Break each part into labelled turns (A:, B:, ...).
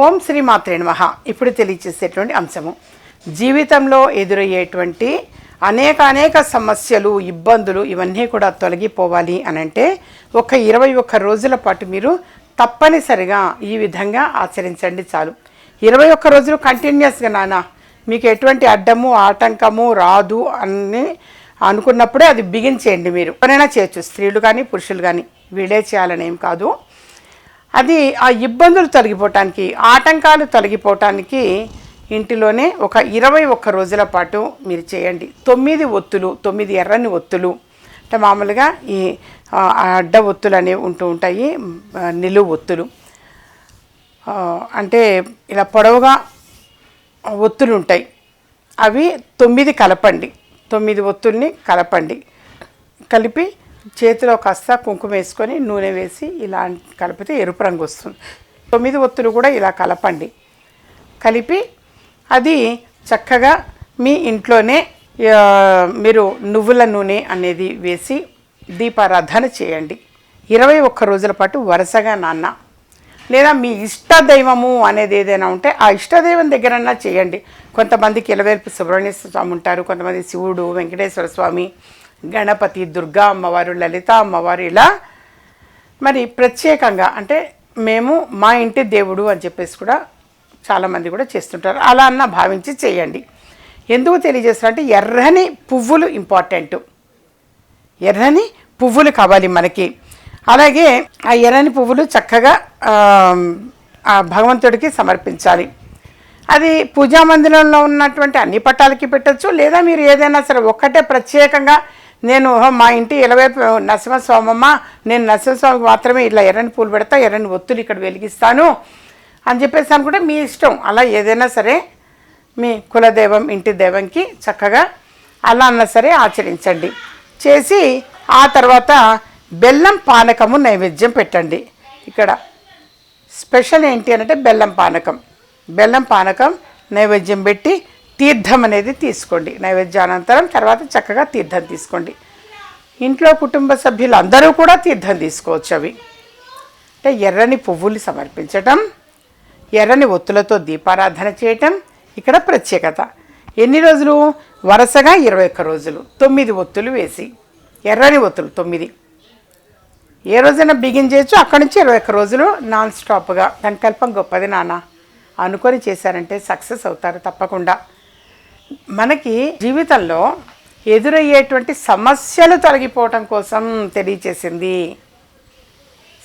A: ఓం శ్రీ మాత్రే నమః. ఇప్పుడు తెలియచేసేటువంటి అంశము. జీవితంలో ఎదురయ్యేటువంటి అనేక అనేక సమస్యలు ఇబ్బందులు ఇవన్నీ కూడా తొలగిపోవాలి అని అంటే ఒక ఇరవై ఒక్క రోజుల పాటు మీరు తప్పనిసరిగా ఈ విధంగా ఆచరించండి చాలు. ఇరవై ఒక్క రోజులు కంటిన్యూస్గా నాన్న మీకు ఎటువంటి అడ్డము ఆటంకము రాదు అని అనుకున్నప్పుడే అది బిగించేయండి మీరు. ఎవరైనా చేయొచ్చు. స్త్రీలు కానీ పురుషులు కానీ వీళ్ళే చేయాలని ఏం కాదు. అది ఆ ఇబ్బందులు తొలగిపోవటానికి ఆటంకాలు తొలగిపోవటానికి ఇంటిలోనే ఒక ఇరవై ఒక్క రోజుల పాటు మీరు చేయండి. తొమ్మిది ఒత్తులు తొమ్మిది ఎర్రని ఒత్తులు. అంటే మామూలుగా ఈ అడ్డ ఒత్తులు అనేవి ఉంటూ ఉంటాయి. నిలువు ఒత్తులు. అంటే ఇలా పొడవుగా ఒత్తులు ఉంటాయి. అవి తొమ్మిది కలపండి. తొమ్మిది ఒత్తుల్ని కలపండి. కలిపి చేతిలో కాస్త కుంకుమ వేసుకొని నూనె వేసి ఇలా కలిపితే ఎరుపు రంగు వస్తుంది. తొమ్మిది ఒత్తులు కూడా ఇలా కలపండి. కలిపి అది చక్కగా మీ ఇంట్లోనే మీరు నువ్వుల నూనె అనేది వేసి దీపారాధన చేయండి. ఇరవై ఒక్క రోజుల పాటు వరుసగా నాన్న. లేదా మీ ఇష్ట దైవము అనేది ఏదైనా ఉంటే ఆ ఇష్టదైవం దగ్గరన్నా చేయండి. కొంతమందికి ఇలవేర్పు సుబ్రహ్మణ్య స్వామి ఉంటారు కొంతమంది శివుడు వెంకటేశ్వర స్వామి గణపతి దుర్గా అమ్మవారు లలిత అమ్మవారు ఇలా మరి ప్రత్యేకంగా అంటే మేము మా ఇంటి దేవుడు అని చెప్పేసి కూడా చాలామంది కూడా చేస్తుంటారు. అలా అన్న భావించి చేయండి. ఎందుకు తెలియజేస్తారంటే ఎర్రని పువ్వులు ఇంపార్టెంట్. ఎర్రని పువ్వులు కావాలి మనకి. అలాగే ఆ ఎర్రని పువ్వులు చక్కగా ఆ భగవంతుడికి సమర్పించాలి. అది పూజా మందిరంలో ఉన్నటువంటి అన్ని పట్టాలకి పెట్టచ్చు లేదా మీరు ఏదైనా సరే ఒక్కటే ప్రత్యేకంగా నేను ఓహో, మా ఇంటి ఇలవైపు నరసింహస్వామమ్మ నేను నరసింహస్వామికి మాత్రమే ఇట్లా ఎర్రని పూలు పెడతా ఎర్రని ఒత్తులు ఇక్కడ వెలిగిస్తాను అని చెప్పేసి అనుకుంటే మీ ఇష్టం. అలా ఏదైనా సరే మీ కులదైవం ఇంటి దైవంకి చక్కగా అలా అన్నా సరే ఆచరించండి. చేసి ఆ తర్వాత బెల్లం పానకము నైవేద్యం పెట్టండి. ఇక్కడ స్పెషల్ ఏంటి అంటే బెల్లం పానకం. బెల్లం పానకం నైవేద్యం పెట్టి తీర్థం అనేది తీసుకోండి నైవేద్యానంతరం తర్వాత చక్కగా తీర్థం తీసుకోండి. ఇంట్లో కుటుంబ సభ్యులు అందరూ కూడా తీర్థం తీసుకోవచ్చు అవి. అంటే ఎర్రని పువ్వులు సమర్పించటం ఎర్రని ఒత్తులతో దీపారాధన చేయటం ఇక్కడ ప్రత్యేకత. ఎన్ని రోజులు? వరుసగా ఇరవై ఒక్క రోజులు. తొమ్మిది ఒత్తులు వేసి ఎర్రని ఒత్తులు తొమ్మిది. ఏ రోజైనా బిగిన్ చేయొచ్చు. అక్కడి నుంచి ఇరవై ఒక్క రోజులు నాన్ స్టాప్గా సంకల్పం గొప్పది నాన్న. అనుకొని చేశారంటే సక్సెస్ అవుతారు తప్పకుండా. మనకి జీవితంలో ఎదురయ్యేటువంటి సమస్యలు తొలగిపోవటం కోసం తెలియచేసింది.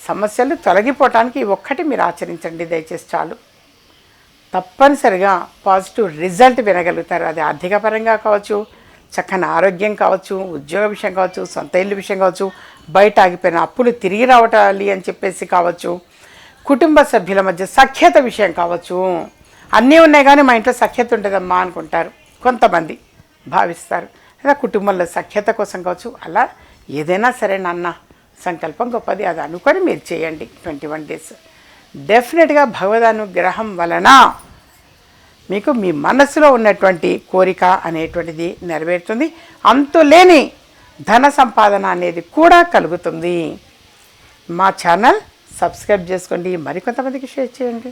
A: సమస్యలు తొలగిపోవటానికి ఒక్కటి మీరు ఆచరించండి దయచేసి చాలు. తప్పనిసరిగా పాజిటివ్ రిజల్ట్ వినగలుగుతారు. అది ఆర్థిక పరంగా కావచ్చు చక్కని ఆరోగ్యం కావచ్చు ఉద్యోగ విషయం కావచ్చు సొంత ఇల్లు విషయం కావచ్చు బయట ఆగిపోయిన అప్పులు తిరిగి రావటాలి అని చెప్పేసి కావచ్చు కుటుంబ సభ్యుల మధ్య సఖ్యత విషయం కావచ్చు. అన్నీ ఉన్నాయి కానీ మా ఇంట్లో సఖ్యత ఉంటుందమ్మా అనుకుంటారు. కొంతమంది భావిస్తారు. లేదా కుటుంబంలో సఖ్యత కోసం కావచ్చు అలా ఏదైనా సరే నాన్న సంకల్పం గొప్పది. అది అనుకొని మీరు చేయండి ట్వంటీ వన్ డేస్. డెఫినెట్గా భగవదనుగ్రహం వలన మీకు మీ మనసులో ఉన్నటువంటి కోరిక అనేటువంటిది నెరవేరుతుంది. అంతులేని ధన సంపాదన అనేది కూడా కలుగుతుంది. మా ఛానల్ సబ్స్క్రైబ్ చేసుకోండి. మరికొంతమందికి షేర్ చేయండి.